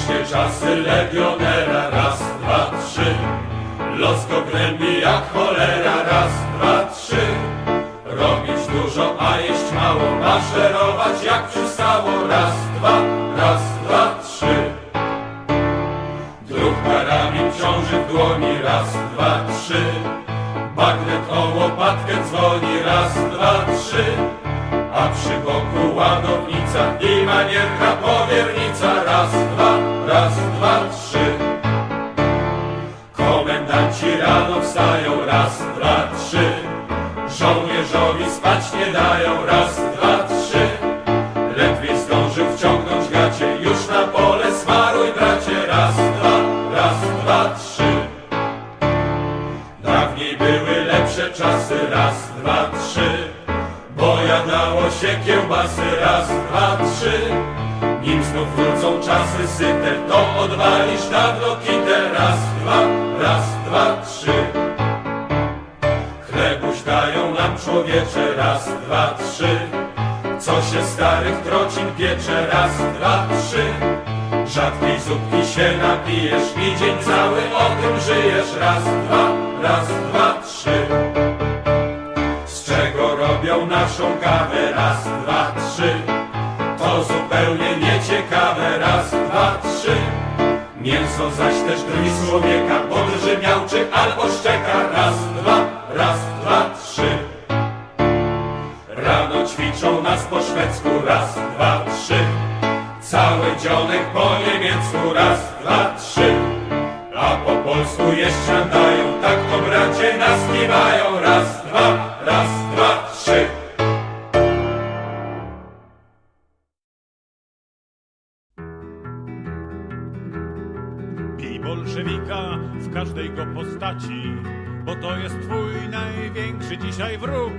Ciężkie czasy legionera, raz, dwa, trzy. Los go gnębi jak cholera, raz, dwa, trzy. Robić dużo, a jeść mało, maszerować jak przystało, raz, dwa, raz, dwa, trzy. Druk karabin ciąży w dłoni, raz, dwa, trzy. Bagnet o łopatkę dzwoni, raz, dwa, trzy. A przy boku ładownica i manierka powiernica, raz, dwa, raz, dwa, trzy. Komendanci rano wstają, raz, dwa, trzy. Żołnierzowi spać nie dają, raz, Dają nam człowiecze, raz, dwa, trzy. Co się starych trocin piecze, raz, dwa, trzy. Rzadkiej zupki się napijesz i dzień cały o tym żyjesz, raz, dwa, raz, dwa, trzy. Z czego robią naszą kawę, raz, dwa, trzy. To zupełnie nieciekawe, raz, dwa, trzy. Mięso zaś też drwi człowieka, podrży miałczy albo szczeka, raz, dwa, raz, dwa, ćwiczą nas po szwedzku, raz, dwa, trzy. Cały dzionek po niemiecku, raz, dwa, trzy. A po polsku jeszcze dają, tak to bracie nas kiwają, raz, dwa, raz, dwa, trzy. Bolszewika w każdej go postaci, bo to jest twój największy dzisiaj wróg.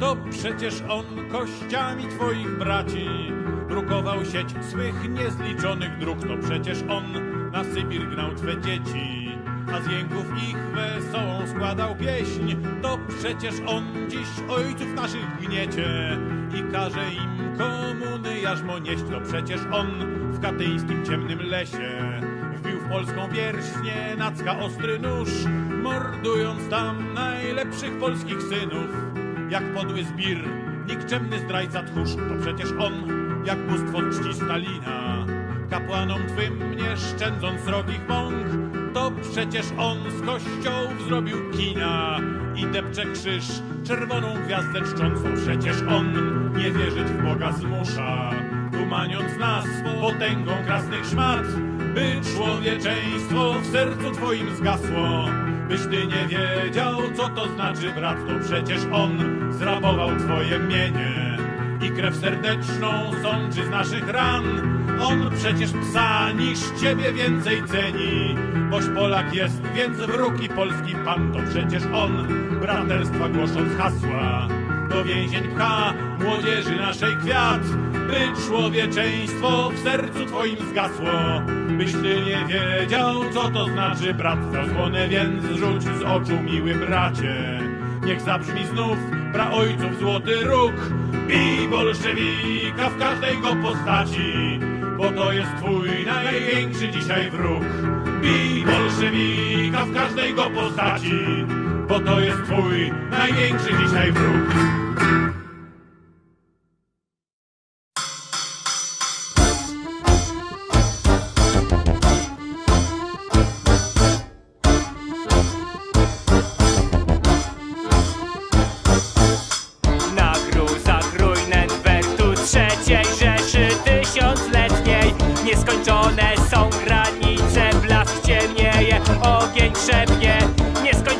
To przecież on kościami twoich braci drukował sieć swych niezliczonych dróg. To przecież on na Sybir gnał twe dzieci, a z jęków ich wesołą składał pieśń. To przecież on dziś ojców naszych gniecie i każe im komuny jarzmo nieść. To przecież on w katyńskim ciemnym lesie Wbił w polską pierśnie nacka ostry nóż, mordując tam najlepszych polskich synów. Jak podły zbir, nikczemny zdrajca tchórz, to przecież on, jak bóstwo czci Stalina. Kapłanom twym nie szczędząc srogich mąk, to przecież on z kościołów zrobił kina i depcze krzyż, czerwoną gwiazdę czczącą. Przecież on nie wierzyć w Boga zmusza, tumaniąc nas potęgą krasnych szmat, by człowieczeństwo w sercu twoim zgasło. Byś ty nie wiedział, co to znaczy brat, to przecież on zrabował twoje mienie i krew serdeczną sączy z naszych ran. On przecież psa niż ciebie więcej ceni, boś Polak jest, więc wróg i polski pan to przecież on, braterstwa głosząc hasła. Do więzień pcha młodzieży naszej kwiat, by człowieczeństwo w sercu twoim zgasło. Byś ty nie wiedział, co to znaczy brat, zasłonę więc zrzuć z oczu, miły bracie. Niech zabrzmi znów pra ojców złoty róg Bij bolszewika w każdej go postaci Bo to jest twój największy dzisiaj wróg Bij bolszewika w każdej go postaci Bo to jest twój największy dzisiaj wróg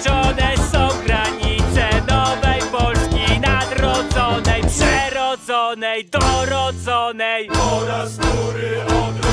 Nieskończone są granice nowej Polski Nadrodzonej, przerodzonej, dorodzonej Po raz góry odrodzonej.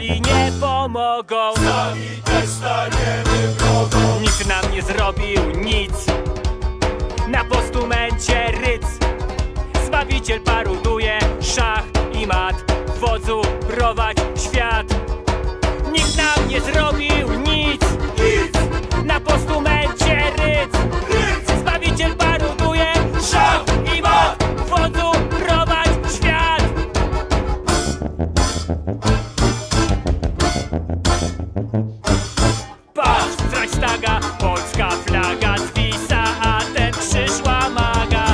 Jeśli nie pomogą Sami też staniemy wrogą Nikt nam nie zrobił nic. Na postumencie ryc. Zbawiciel paruduje Szach i mat. Wodzu prowadź świat. Nikt nam nie zrobił nic. Nic, Na postumencie ryc. Nic Zbawiciel paruduje Szach polska flaga zwisa, a ten krzyż łamaga.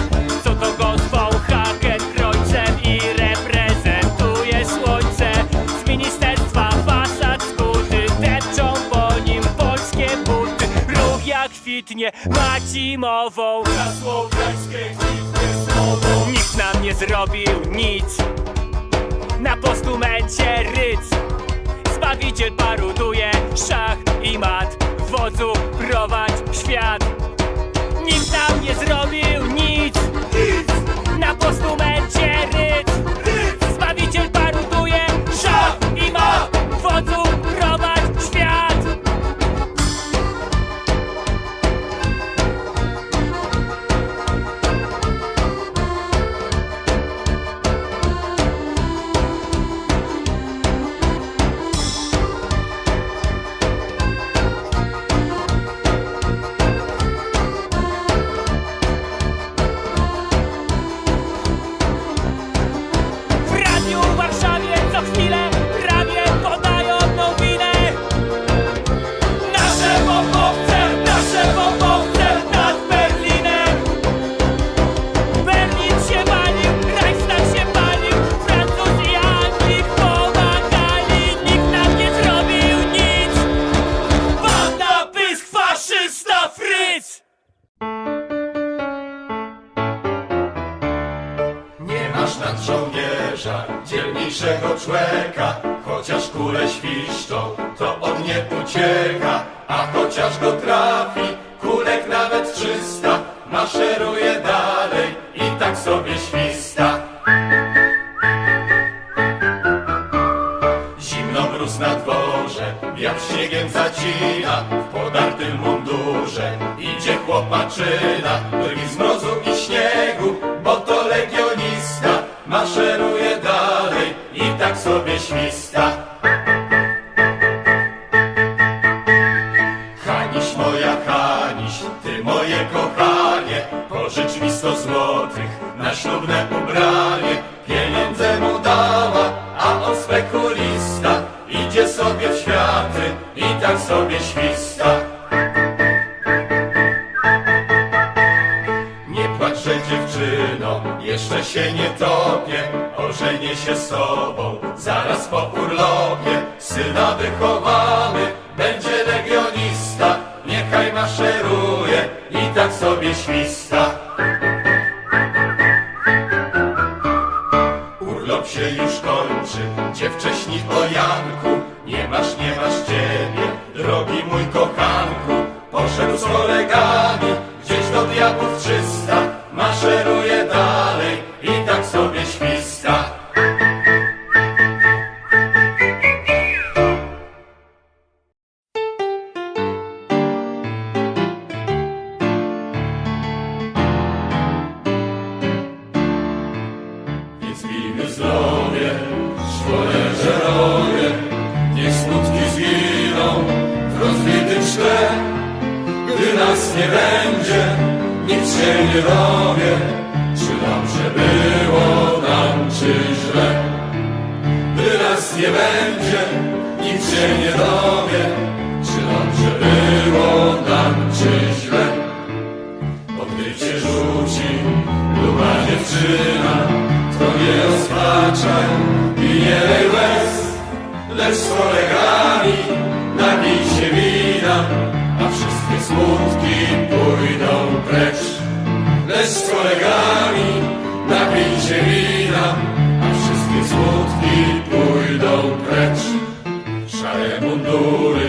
Co to gospą haken krojcem i reprezentuje słońce. Z ministerstwa fasad skuty, depczą po nim polskie buty. Ruch jak kwitnie macimową. Na słowiańskie kwitnie Nikt nam nie zrobił nic Na postumencie ryc Zbawiciel paruduje Szach i mat Wodzu prowadź świat. Nikt nam nie zrobił nic Nic, Na postumencie masz nad żołnierza dzielniejszego człeka. Chociaż kule świszczą, to on nie ucieka A chociaż go trafi, kulek nawet trzysta Maszeruje dalej i tak sobie śwista. Zimno mróz na dworze, wiatr śniegiem zacina W podartym mundurze idzie chłopaczyna Drwi spekulista Idzie sobie w światy i tak sobie śwista. Nie płacz, dziewczyno, jeszcze się nie topię Ożenię się z sobą, zaraz po urlopie. Syna wychowamy, będzie legionista Niechaj maszeruje i tak sobie śwista śni o Janku. Nie masz, nie masz ciebie, drogi mój kochanku. Poszedł z kolegami, gdzieś do diabłów trzysta. Maszeruje dalej i tak sobie źle. Nas nie będzie, nic się nie dowie, czy dobrze było nam, czy źle. Cię rzuci luba dziewczyna, to nie rozpaczaj i nie lej łez, lecz z kolegami napij się wina, a wszystkie smutki pójdą precz. Lecz z kolegami napij się wina, precz. Szare mundury,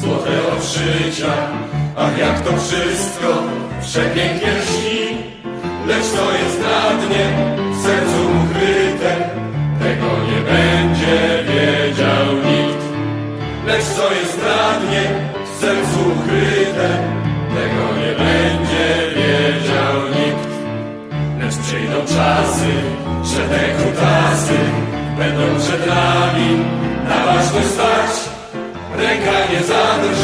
złote odszycia, ach jak to wszystko przepięknie lśni. Lecz to jest na dnie, będą przed nami. Na ważność stać, ręka nie zadrży,